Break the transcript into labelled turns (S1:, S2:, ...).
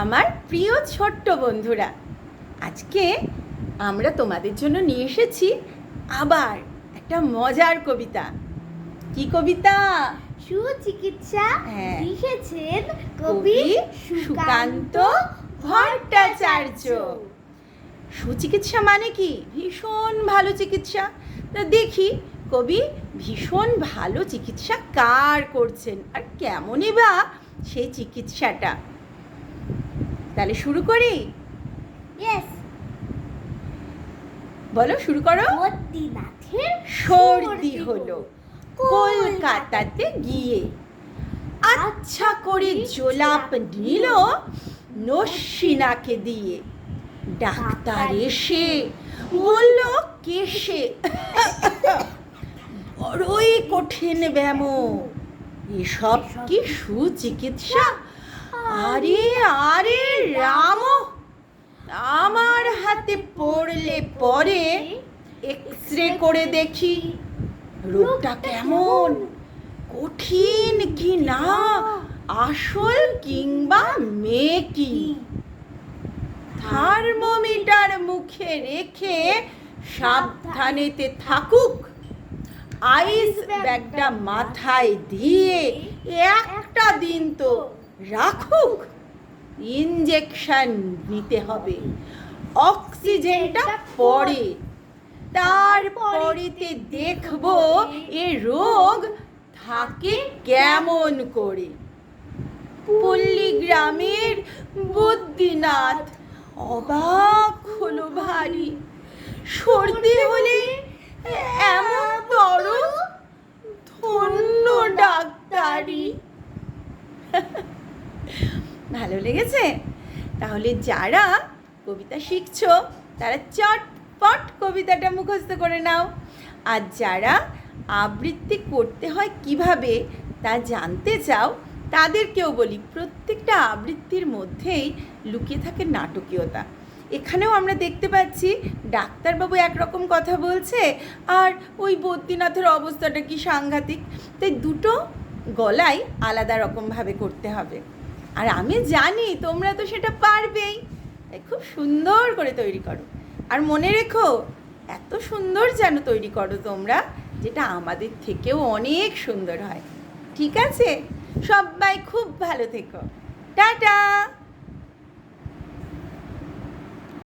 S1: আমার প্রিয় ছোট্ট বন্ধুরা। আজকে আমরা তোমাদের জন্য নিয়ে এসেছি আবার একটা মজার কবিতা। কি কবিতা?
S2: সুচিকিৎসা
S1: হ্যাঁ।
S2: লিখেছেন
S1: কবি সুকান্ত ভট্টাচার্য। সুচিকিৎসা মানে কি? ভীষণ ভালো চিকিৎসা। তা দেখি কবি ভীষণ ভালো চিকিৎসা কার করছেন? আর কেমনই বা সেই চিকিৎসাটা? তাহলে শুরু করি? বলো শুরু করো। সর্দি হলো কলকাতাতে গিয়ে। আচ্ছা করে জোলাপ নিল নসিনাকে দিয়ে। ডাক্তার এসে বলল কেসে বড়ই কঠিন ব্যায়াম। এসব কি? সুচিকিৎসা? আরে আরে রাম। আমার হাতে পড়লে পরে এক্স রে করে দেখি। রোগটা কেমন? কঠিন কি না আসল কিংবা মেয়ে কি? থার্মোমিটার মুখে রেখে সাবধানেতে থাকুক। আইস ব্যাগটা মাথায় দিয়ে একটা দিন তো রাখুক। ইঞ্জেকশন নিতে হবে। অক্সিজেনটা পরে। তারপরেতে দেখব এ রোগ থাকে কেমন করে। পল্লী গ্রামের বুদ্ধিনাথ অবাক হলো ভারী। সর্দি হলে এমন বড় ধন্য ডাক্তারি। ভালো লেগেছে। তাহলে যারা কবিতা শিখছো, তারা চটপট কবিতাটা মুখস্থ করে নাও। আর যারা আবৃত্তি করতে হয় কীভাবে তা জানতে চাও, তাদেরকেও বলি, প্রত্যেকটা আবৃত্তির মধ্যেই লুকিয়ে থাকে নাটকীয়তা। এখানেও আমরা দেখতে পাচ্ছি, ডাক্তারবাবু একরকম কথা বলছে, আর ওই বদ্রীনাথের অবস্থাটা কি সাংঘাতিক? তাই দুটো গলাই আলাদা রকমভাবে করতে হবে। আর আমি জানি তোমরা তো সেটা পারবেই। খুব সুন্দর করে তৈরি করো। আর মনে রেখো, এত সুন্দর যেন তৈরি করো তোমরা, যেটা আমাদের থেকেও অনেক সুন্দর হয়। ঠিক আছে? সবাই খুব ভালো থেকো। টাটা!